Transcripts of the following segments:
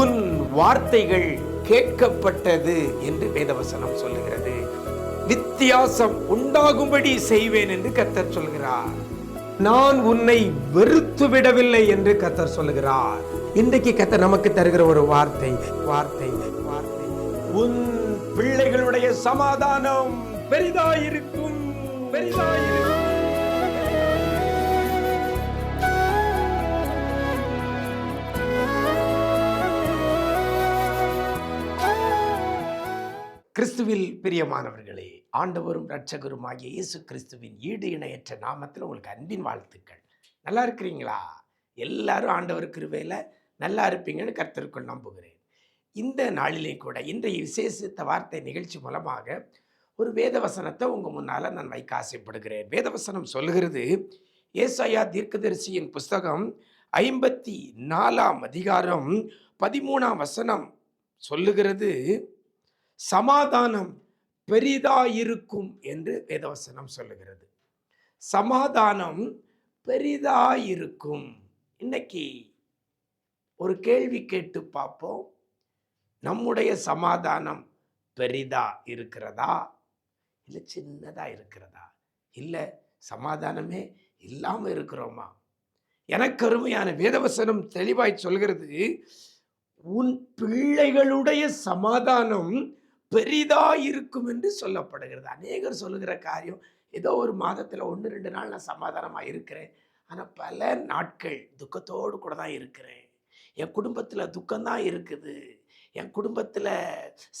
உன் வார்த்தைகள் கேட்கப்பட்டது என்று வேதவசனம் சொல்லுகிறது. வித்தியாசம் உண்டாகும்படி செய்வேன் என்று கத்தர் சொல்கிறார். நான் உன்னை வெறுத்து விடவில்லை என்று கர்த்தர் சொல்லுகிறார். இன்றைக்கு கத்தர் நமக்கு தருகிற ஒரு வார்த்தை வார்த்தை வார்த்தை. உன் பிள்ளைகளுடைய சமாதானம் பெரிதாயிருக்கும் பெரிதாயிருக்கும். கிறிஸ்துவில் பிரியமானவர்களே ஆண்டவரும் இரட்சகருமாகிய இயேசு கிறிஸ்துவின் ஈடு இணையற்ற நாமத்தில் உங்களுக்கு அன்பின் வாழ்த்துக்கள். நல்லா இருக்கிறீங்களா? எல்லாரும் ஆண்டவர் கிருவையில் நல்லா இருப்பீங்கன்னு கருத்திற்குள் நம்புகிறேன். இந்த நாளிலே கூட இன்றைய விசேஷித்த வார்த்தை நிகழ்ச்சி மூலமாக ஒரு வேதவசனத்தை உங்கள் முன்னால் நான் வைக்க ஆசைப்படுகிறேன். வேதவசனம் சொல்லுகிறது ஏசாயா தீர்க்கதரிசியின் புஸ்தகம் ஐம்பத்தி நாலாம் அதிகாரம் பதிமூணாம் வசனம் சொல்லுகிறது சமாதானம் பெரிதாயிருக்கும் என்று வேதவசனம் சொல்லுகிறது. சமாதானம் பெரிதாயிருக்கும். இன்னைக்கு ஒரு கேள்வி கேட்டு பார்ப்போம். நம்முடைய சமாதானம் பெரிதா இருக்கிறதா? இல்லை சின்னதாக இருக்கிறதா? இல்லை சமாதானமே இல்லாமல் இருக்கிறோமா? எனக்கு அருமையான வேதவசனம் தெளிவாய் சொல்கிறது உன் பிள்ளைகளுடைய சமாதானம் பெரிதா இருக்கும் என்று சொல்லப்படுகிறது. அநேகர் சொல்லுகிற காரியம் ஏதோ ஒரு மாதத்தில் ஒன்று ரெண்டு நாள் நான் சமாதானமாக இருக்கிறேன். ஆனால் பல நாட்கள் துக்கத்தோடு கூட தான் இருக்கிறேன். என் குடும்பத்தில் துக்கம்தான் இருக்குது. என் குடும்பத்தில்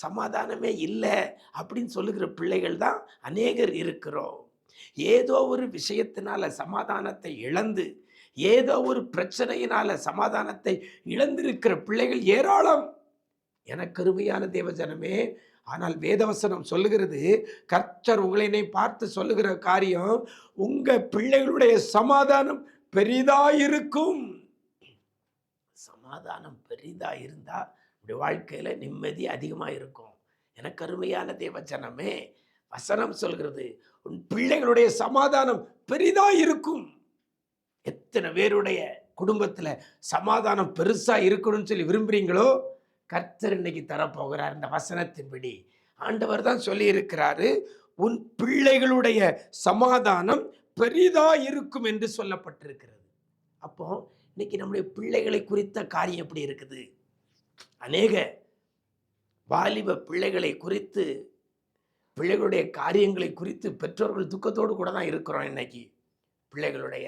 சமாதானமே இல்லை அப்படின்னு சொல்லுகிற பிள்ளைகள் தான் அநேகர் இருக்கிறோம். ஏதோ ஒரு விஷயத்தினால சமாதானத்தை இழந்து ஏதோ ஒரு பிரச்சனையினால சமாதானத்தை இழந்திருக்கிற பிள்ளைகள் ஏராளம். எனக்கு அருமையான தேவஜனமே ஆனால் வேதவசனம் சொல்லுகிறது கர்த்தர் உங்களை பார்த்து சொல்லுகிற காரியம் உங்கள் பிள்ளைகளுடைய சமாதானம் பெரிதாயிருக்கும். சமாதானம் பெரிதாக இருந்தால் உடைய வாழ்க்கையில் நிம்மதி அதிகமாக இருக்கும் எனக்கு அருமையான தேவச்சனமே வசனம் சொல்கிறது உன் பிள்ளைகளுடைய சமாதானம் பெரிதாக இருக்கும் எத்தனை பேருடைய குடும்பத்தில் சமாதானம் பெருசாக இருக்கணும்னு சொல்லி விரும்புகிறீங்களோ கர்த்தர் இன்னைக்கு தரப்போகிறார் இந்த வசனத்தின்படி. ஆண்டவர் தான் சொல்லியிருக்கிறாரு உன் பிள்ளைகளுடைய சமாதானம் பெரிதா இருக்கும் என்று சொல்லப்பட்டிருக்கிறது. அப்போ இன்னைக்கு நம்முடைய பிள்ளைகளை குறித்த காரியம் எப்படி இருக்குது? அநேக வாலிப பிள்ளைகளை குறித்து பிள்ளைகளுடைய காரியங்களை குறித்து பெற்றோர்கள் துக்கத்தோடு கூட தான் இருக்கிறோம் இன்னைக்கு. பிள்ளைகளுடைய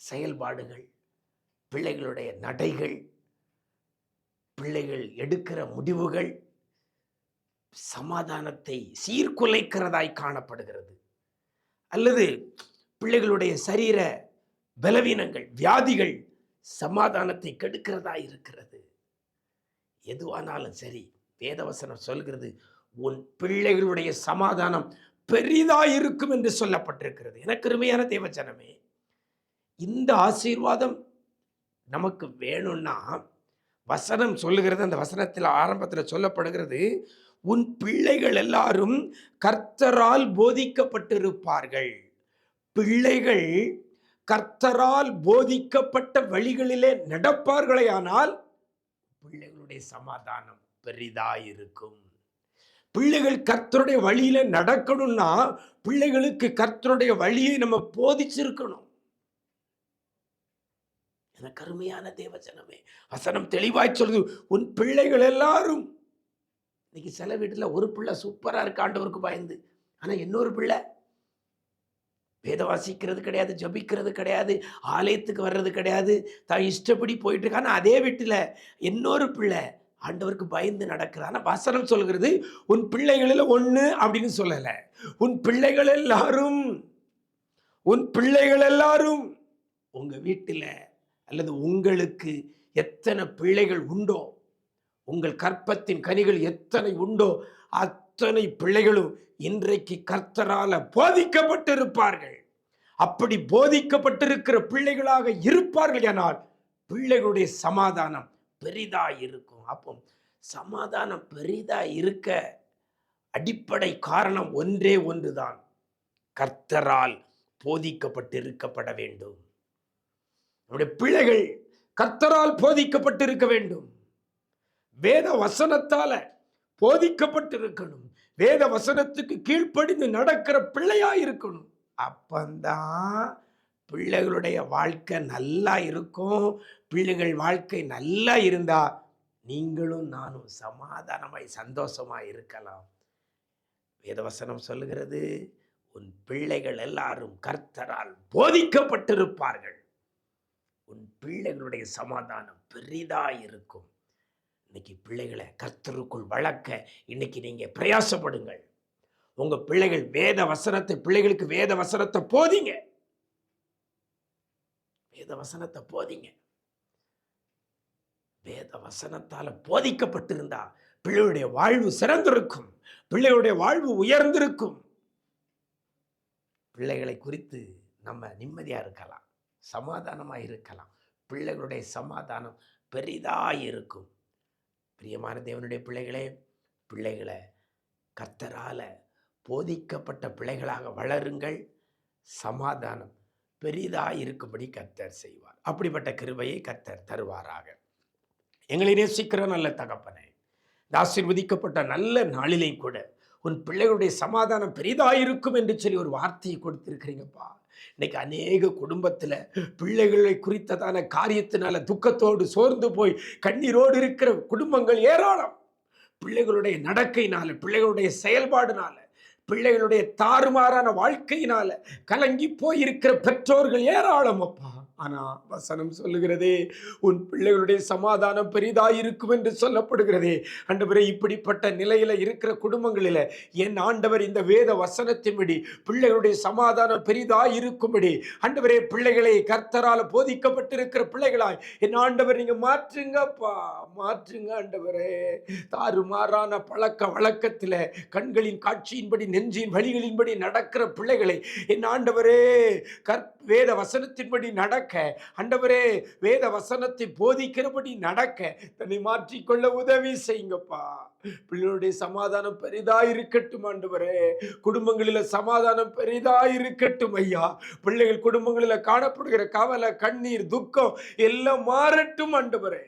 செயல்பாடுகள் பிள்ளைகளுடைய நடைகள் பிள்ளைகள் எடுக்கிற முடிவுகள் சமாதானத்தை சீர்குலைக்கிறதாய் காணப்படுகிறது. அல்லது பிள்ளைகளுடைய சரீர பலவீனங்கள் வியாதிகள் சமாதானத்தை கெடுக்கிறதா இருக்கிறது. எதுவானாலும் சரி வேதவசனம் சொல்கிறது உன் பிள்ளைகளுடைய சமாதானம் பெரிதா இருக்கும் என்று சொல்லப்பட்டிருக்கிறது. எனக்கு அருமையான தேவச்சனமே இந்த ஆசீர்வாதம் நமக்கு வேணும்னா வசனம் சொல்லுகிறது அந்த வசனத்தில் ஆரம்பத்தில் சொல்லப்படுகிறது உன் பிள்ளைகள் எல்லாரும் கர்த்தரால் போதிக்கப்பட்டிருப்பார்கள். பிள்ளைகள் கர்த்தரால் போதிக்கப்பட்ட வழிகளிலே நடப்பார்களே ஆனால் பிள்ளைகளுடைய சமாதானம் பெரிதாயிருக்கும். பிள்ளைகள் கர்த்தருடைய வழியில நடக்கணும்னா பிள்ளைகளுக்கு கர்த்தருடைய வழியை நம்ம போதிச்சிருக்கணும். எனக்கு கருமையான தேவச்சனமே வசனம் தெளிவாய் சொல்லுது உன் பிள்ளைகள் எல்லாரும் இன்னைக்கு சில வீட்டில் ஒரு பிள்ளை சூப்பராக இருக்காண்டவருக்கு பயந்து. ஆனால் இன்னொரு பிள்ளை வேத வாசிக்கிறது கிடையாது ஜபிக்கிறது கிடையாது ஆலயத்துக்கு வர்றது கிடையாது தான் இஷ்டப்படி போயிட்டு இருக்கு ஆனால் அதே வீட்டில் இன்னொரு பிள்ளை ஆண்டவருக்கு பயந்து நடக்கிறான். வசனம் சொல்கிறது உன் பிள்ளைகளில் ஒன்று அப்படின்னு சொல்லலை. உன் பிள்ளைகள் எல்லாரும் உன் பிள்ளைகள் எல்லாரும் உங்கள் வீட்டில் அல்லது உங்களுக்கு எத்தனை பிள்ளைகள் உண்டோ உங்கள் கற்பத்தின் கனிகள் எத்தனை உண்டோ அத்தனை பிள்ளைகளும் இன்றைக்கு கர்த்தரால போதிக்கப்பட்டிருப்பார்கள். அப்படி போதிக்கப்பட்டிருக்கிற பிள்ளைகளாக இருப்பார்கள் ஆனால் பிள்ளைகளுடைய சமாதானம் பெரிதா இருக்கும் அப்போ சமாதானம் பெரிதா இருக்க அடிப்படை காரணம் ஒன்றே ஒன்றுதான். கர்த்தரால் போதிக்கப்பட்டிருக்கப்பட வேண்டும். நம்முடைய பிள்ளைகள் கர்த்தரால் போதிக்கப்பட்டிருக்க வேண்டும். வேத வசனத்தால போதிக்கப்பட்டிருக்கணும். வேத வசனத்துக்கு கீழ்ப்படிந்து நடக்கிற பிள்ளையா இருக்கணும். அப்பந்தான் பிள்ளைகளுடைய வாழ்க்கை நல்லா இருக்கும். பிள்ளைகள் வாழ்க்கை நல்லா இருந்தா நீங்களும் நானும் சமாதானமாய் சந்தோஷமாய் இருக்கலாம். வேதவசனம் சொல்லுகிறது உன் பிள்ளைகள் எல்லாரும் கர்த்தரால் போதிக்கப்பட்டிருப்பார்கள். உன் பிள்ளைகளுடைய சமாதானம் பெரிதாக இருக்கும் இன்னைக்கு பிள்ளைகளை கர்த்தருக்குள் வளர்க்க இன்னைக்கு நீங்கள் பிரயாசப்படுங்கள். உங்கள் பிள்ளைகள் வேத வசனத்தை பிள்ளைகளுக்கு வேத வசனத்தை போதிங்க. வேத வசனத்தை போதிங்க. வேத வசனத்தால் போதிக்கப்பட்டிருந்தா பிள்ளையுடைய வாழ்வு சிறந்திருக்கும். பிள்ளைகளுடைய வாழ்வு உயர்ந்திருக்கும். பிள்ளைகளை குறித்து நம்ம நிம்மதியாக இருக்கலாம். சமாதானமாக இருக்கலாம். பிள்ளைகளுடைய சமாதானம் பெரிதாக இருக்கும் பிரியமான தேவனுடைய பிள்ளைகளே பிள்ளைகளை கர்த்தரால் போதிக்கப்பட்ட பிள்ளைகளாக வளருங்கள். சமாதானம் பெரிதாக இருக்கும்படி கர்த்தர் செய்வார். அப்படிப்பட்ட கிருபையை கர்த்தர் தருவாராக. எங்களை நேசிக்கிற நல்ல தகப்பனே இந்த ஆசீர்வதிக்கப்பட்ட நல்ல நாளிலையும் கூட உன் பிள்ளைகளுடைய சமாதானம் பெரிதாக இருக்கும் என்று சொல்லி ஒரு வார்த்தையை கொடுத்திருக்கிறீங்கப்பா. இன்னைக்கு அநேக குடும்பத்தில் பிள்ளைகளை குறித்ததான காரியத்தினால துக்கத்தோடு சோர்ந்து போய் கண்ணீரோடு இருக்கிற குடும்பங்கள் ஏராளம். பிள்ளைகளுடைய நடக்கையினால பிள்ளைகளுடைய செயல்பாடுனால பிள்ளைகளுடைய தாறுமாறான வாழ்க்கையினால கலங்கி போயிருக்கிற பெற்றோர்கள் ஏராளம் அப்பா. ஆனா வசனம் சொல்லுகிறதே உன் பிள்ளைகளுடைய சமாதானம் பெரிதாயிருக்கும் என்று சொல்லப்படுகிறதே. ஆண்டவரே இப்படிப்பட்ட நிலையில இருக்கிற குடும்பங்களில என் ஆண்டவர் இந்த வேத வசனத்தின்படி பிள்ளைகளுடைய சமாதானம் பெரிதாயிருக்கும்படி ஆண்டவரே பிள்ளைகளை கர்த்தரால போதிக்கப்பட்டிருக்கிற பிள்ளைகளாய் என் ஆண்டவர் நீங்க மாற்றுங்கப்பா மாற்றுங்க ஆண்டவரே தாறுமாறான பழக்க வழக்கத்தில் கண்களின் காட்சியின்படி நெஞ்சின் வழிகளின்படி நடக்கிற பிள்ளைகளை என் ஆண்டவரே கற் வேத வசனத்தின்படி நடக்க அண்டவரே வேத வசனத்தை போதிக்கிறபடி நடக்க. தன்னை மாற்றிக்கொள்ள உதவி செய்யுங்கப்பா. பிள்ளைகளுடைய சமாதானம் பெரிதா இருக்கட்டும் ஆண்டவரே. குடும்பங்களில சமாதானம் பெரிதா இருக்கட்டும் ஐயா. பிள்ளைகள் குடும்பங்களில காணப்படுகிற கவலை கண்ணீர் துக்கம் எல்லாம் மாறட்டும் ஆண்டவரே.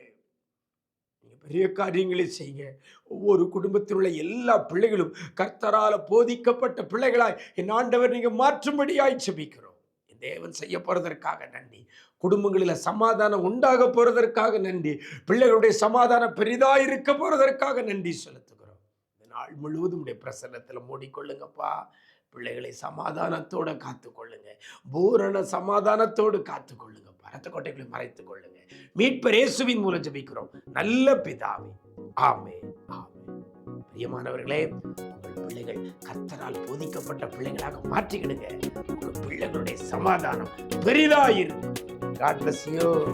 பெரிய காரியங்களை செய்யுங்க. ஒவ்வொரு குடும்பத்தில் உள்ள எல்லா பிள்ளைகளும் கர்த்தரால போதிக்கப்பட்ட பிள்ளைகளாய் என் ஆண்டவர் நீங்க மாற்றும்படியாய் செபிக்கிறோம். தேவன் செய்ய போறதற்காக நன்றி. குடும்பங்களில் சமாதானம் உண்டாக போறதற்காக நன்றி. பிள்ளைகளுடைய சமாதானம் பெரிதா இருக்க போறதற்காக நன்றி செலுத்துகிறோம். இந்த நாள் முழுவதும் உடைய பிரசன்னத்தில் மூடிக்கொள்ளுங்கப்பா. பிள்ளைகளை சமாதானத்தோட காத்துக்கொள்ளுங்க. பூரண சமாதானத்தோடு காத்துக்கொள்ளுங்க. பரத்த கோட்டைகளை மறைத்துக் கொள்ளுங்க. மீட்பர் இயேசுவின் மூலம் ஜெபிக்கிறோம். நல்ல பிதாவே. ஆமே ஆமே பிரியமானவர்களே பிள்ளைகள் கத்தரால் போதிக்கப்பட்ட பிள்ளைகளாக மாற்றிக்கிடுங்க. உங்க பிள்ளைகளுடைய சமாதானம் பெரிதாயிரும். God bless you